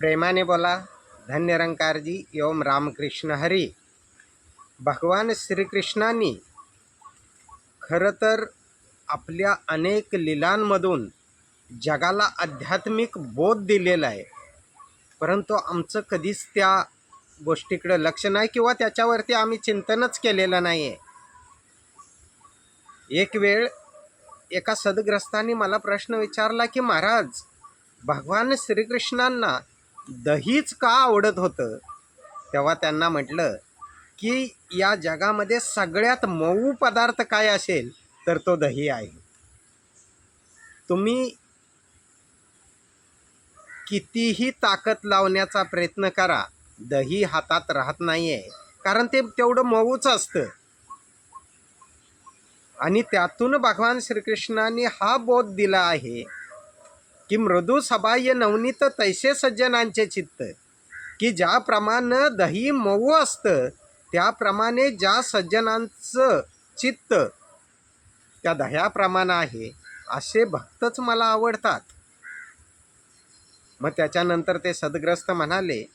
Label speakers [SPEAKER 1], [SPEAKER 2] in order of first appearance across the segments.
[SPEAKER 1] प्रेमाने बोला धन्यरंकारजी एवं रामकृष्ण हरी। भगवान श्रीकृष्णांनी खरं तर आपल्या अनेक लिलांमधून जगाला आध्यात्मिक बोध दिलेला आहे. परंतु आमचं कधीच त्या गोष्टीकडे लक्ष नाही किंवा त्याच्यावरती आम्ही चिंतनच केलेलं नाही आहे एक वेळ एका सदग्रस्तांनी मला प्रश्न विचारला की महाराज भगवान श्रीकृष्णांना दहीच का आवडत होतं? तेव्हा त्यांना म्हटलं की या जगामध्ये सगळ्यात मऊ पदार्थ काय असेल तर तो दही आहे. तुम्ही कितीही ताकद लावण्याचा प्रयत्न करा दही हातात राहत नाही आहे कारण ते तेवढं मऊच असतं. आणि त्यातून भगवान श्रीकृष्णाने हा बोध दिला आहे की मृदू सबाह्य नवनीत तैसे सज्जनांचे चित्त. की ज्याप्रमाणे दही मऊ असतं त्याप्रमाणे ज्या सज्जनांचं चित्त त्या दह्याप्रमाणे आहे असे भक्तच मला आवडतात. मग त्याच्यानंतर ते सदग्रस्त म्हणाले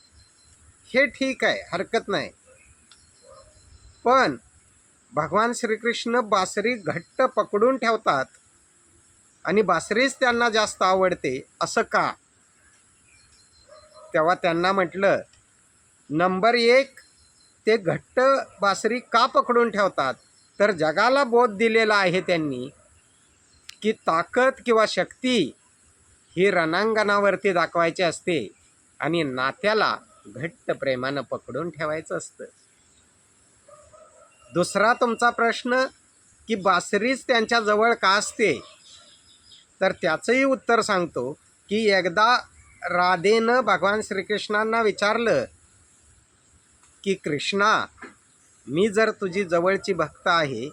[SPEAKER 1] हे ठीक आहे हरकत नाही. पण भगवान श्रीकृष्ण बासरी घट्ट पकडून ठेवतात. आणि बासरीच त्यांना जास्त आवडते असं का? तेव्हा त्यांना म्हटलं नंबर एक ते घट्ट बासरी का पकडून ठेवतात? तर जगाला बोध दिलेला आहे त्यांनी की ताकद किंवा शक्ती ही रणांगणावरती दाखवायची असते आणि नात्याला घट्ट प्रेमानं पकडून ठेवायचं असतं. दुसरा तुमचा प्रश्न की बासरीच त्यांच्याजवळ का असते? तर त्याचंही उत्तर सांगतो की एकदा राधेनं भगवान श्रीकृष्णांना विचारलं की कृष्णा मी जर तुझी जवळची भक्त आहे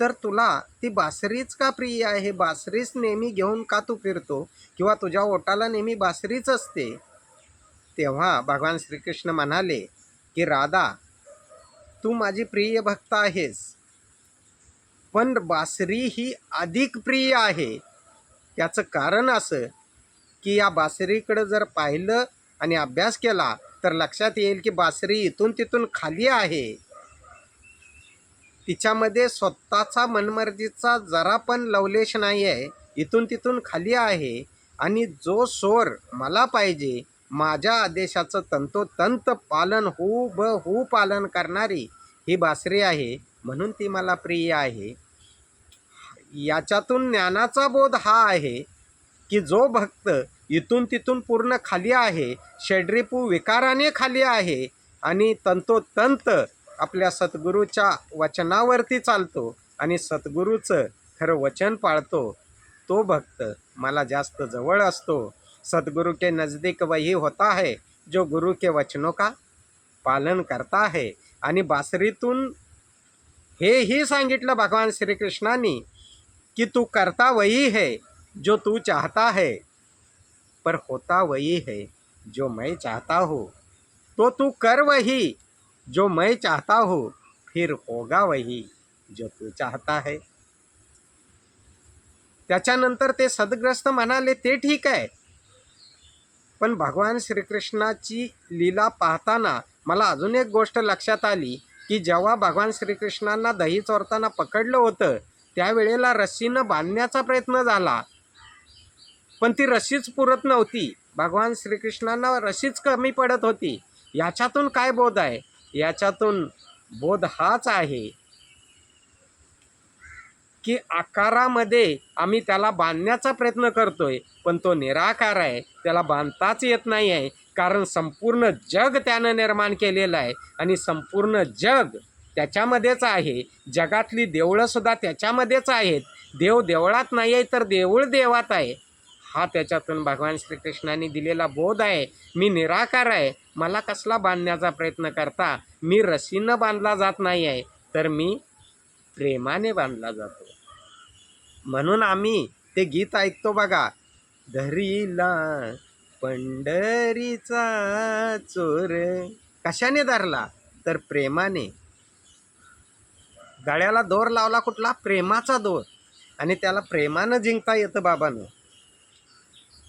[SPEAKER 1] तर तुला ती बासरीच का प्रिय आहे? बासरीच नेहमी घेऊन का तू फिरतो? किंवा तुझ्या ओटाला नेहमी बासरीच असते? तेव्हा भगवान श्रीकृष्ण म्हणाले की राधा तू माझी प्रिय भक्त आहेस पण बासरी ही अधिक प्रिय आहे. याचं कारण असं की या बासरीकडं जर पाहिलं आणि अभ्यास केला तर लक्षात येईल की बासरी इथून तिथून खाली आहे. तिच्यामध्ये स्वतःचा मनमर्जीचा जरा पण लवलेश नाही आहे इथून तिथून खाली आहे. आणि जो स्वर मला पाहिजे माझ्या आदेशाचं तंतोतंत पालन हू ब हू पालन करणारी ही बासरी आहे. म्हणून ती मला प्रिय आहे. याच्यातून ज्ञानाचा बोध हा आहे की जो भक्त इथून तिथून पूर्ण खाली आहे षड्रिपू विकाराने खाली आहे आणि तंतोतंत आपल्या सद्गुरूच्या वचनावरती चालतो आणि सद्गुरूचं खरं वचन पाळतो तो भक्त मला जास्त जवळ असतो. सद्गुरु के नज़दीक वही होता है जो गुरु के वचनों का पालन करता है. आणि बासरीतून हेही सांगितलं भगवान श्रीकृष्णांनी कि तू करता वही है जो तू चाहता है। पर होता वही है जो मैं चाहता हूँ। तो तू कर वही जो मैं चाहता हूँ फिर होगा वही जो तू चाहता है। त्याच्यानंतर ते सदग्रस्त म्हणाले ते ठीक आहे. पण भगवान श्रीकृष्णाची लीला पाहताना मला अजून एक गोष्ट लक्षात आली की जेव्हा भगवान श्रीकृष्णांना दही चोरताना पकडलं होतं त्यावेळेला रस्सीनं बांधण्याचा प्रयत्न झाला. पण ती रस्सीच पुरत नव्हती. भगवान श्रीकृष्णांना रस्सीच कमी पडत होती. याच्यातून काय बोध आहे? याच्यातून बोध हाच आहे की आकारामध्ये आम्ही त्याला बांधण्याचा प्रयत्न करतोय पण तो निराकार आहे. त्याला बांधताच येत नाही आहे कारण संपूर्ण जग त्यानं निर्माण केलेलं आहे आणि संपूर्ण जग त्याच्यामध्येच आहे. जगातली देवळंसुद्धा त्याच्यामध्येच आहेत. देव देवळात नाही आहे तर देऊळ देवात आहे. हा त्याच्यातून भगवान श्रीकृष्णाने दिलेला बोध आहे. मी निराकार आहे. मला कसला बांधण्याचा प्रयत्न करता? मी रसीनं बांधला जात नाही आहे तर मी प्रेमाने बांधला जातो. म्हणून आम्ही ते गीत ऐकतो बघा. धरीला पंढरीचा चोर. कशाने धरला? तर प्रेमाने. गळ्याला दोर लावला कुठला? प्रेमाचा दोर. आणि त्याला प्रेमानं जिंकता येतं बाबानं.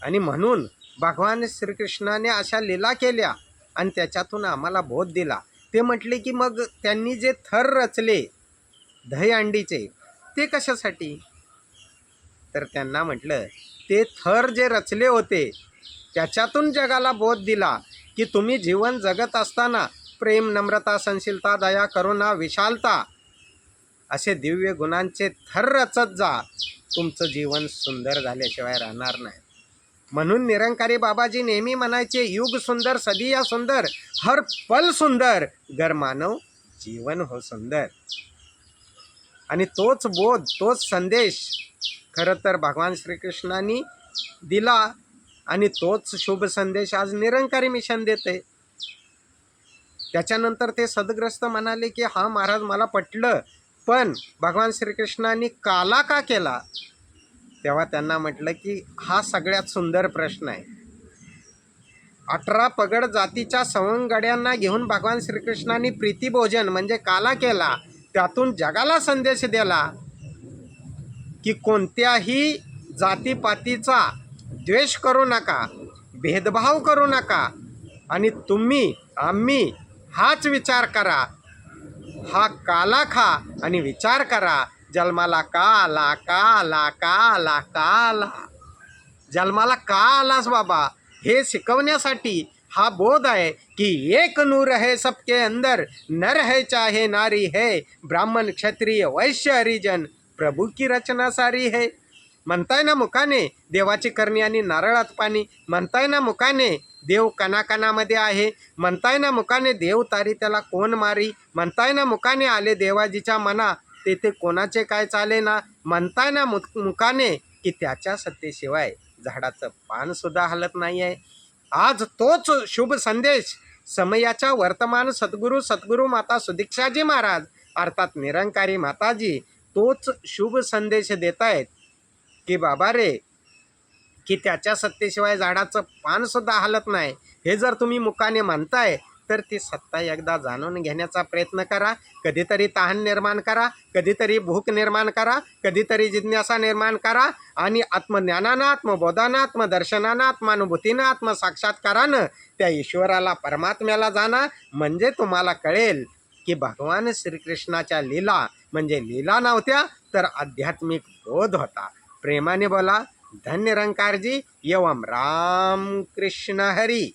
[SPEAKER 1] आणि म्हणून भगवान श्रीकृष्णाने अशा लीला केल्या आणि त्याच्यातून आम्हाला बोध दिला. ते म्हटले की मग त्यांनी जे थर रचले दही अंडीचे ते कशासाठी? तर त्यांना म्हटलं ते थर जे रचले होते त्याच्यातून जगाला बोध दिला की तुम्ही जीवन जगत असताना प्रेम नम्रता संशीलता दया करुणा विशालता असे दिव्य गुणांचे थर रचत जा. तुमचं जीवन सुंदर झाल्याशिवाय राहणार नाही. म्हणून निरंकारी बाबाजी नेहमी म्हणायचे युग सुंदर सदिया सुंदर हर पल सुंदर गर मानव जीवन हो सुंदर. आणि तोच बोध तोच संदेश खरं तर भगवान श्रीकृष्णांनी दिला आणि तोच शुभ संदेश आज निरंकारी मिशन देते. त्याच्यानंतर ते सदग्रस्त म्हणाले की हा महाराज मला पटलं पण भगवान श्रीकृष्णांनी काला का केला? तेव्हा त्यांना म्हटलं की हा सगळ्यात सुंदर प्रश्न आहे. अठरा पगड जातीच्या सवंगड्यांना घेऊन भगवान श्रीकृष्णांनी प्रीतीभोजन म्हणजे काला केला. त्यातून जगाला संदेश दिला की कोणत्याही जातीपातीचा द्वेष करू नका भेदभाव करू नका आणि तुम्ही आम्ही हाच विचार करा. हा काला खा आणि विचार करा. जन्माला का आला का आला का आला का आला जन्माला का आलास बाबा. हे शिकवण्यासाठी हा बोध आहे की एक नूर है सबके अंदर. नर है चाहे नारी है. ब्राह्मण क्षत्रिय वैश्य हरिजन. प्रभू की रचना सारी है. म्हणताय ना मुखाने देवाची करणी आणि नारळात पाणी. म्हणताय ना मुखाने देव कणाकणामध्ये आहे. म्हणताय ना मुखाने देव तारी त्याला कोण मारी? म्हणताय ना मुखाने आले देवाजीच्या मना. तेथे कोणाचे काय चाले ना? म्हणताय ना मु मुखाने की त्याच्या सत्तेशिवाय झाडाचं पानसुद्धा हलत नाही आहे आज तोच शुभ संदेश. समयाच्या वर्तमान सद्गुरू सद्गुरू माता सुदीक्षाजी महाराज अर्थात निरंकारी माताजी तोच शुभ संदेश देत आहेत की बाबा रे की त्याच्या सत्तेशिवाय झाडाचं पानसुद्धा हलत नाही. हे जर तुम्ही मुखाने म्हणताय तर ती सत्ता एकदा जाणून घेण्याचा प्रयत्न करा. कधीतरी तहान निर्माण करा कधीतरी भूक निर्माण करा कधीतरी जिज्ञासा निर्माण करा आणि आत्मज्ञानानं आत्मबोधानं आत्मदर्शनानं आत्मानुभूतीनं आत्मसाक्षात्कारानं त्या ईश्वराला परमात्म्याला जाणा म्हणजे तुम्हाला कळेल की भगवान श्रीकृष्णाच्या लीला म्हणजे लीला नव्हत्या तर आध्यात्मिक बोध होता. प्रेमाने बोला. धन्य रंकारजी एवम राम कृष्ण हरी।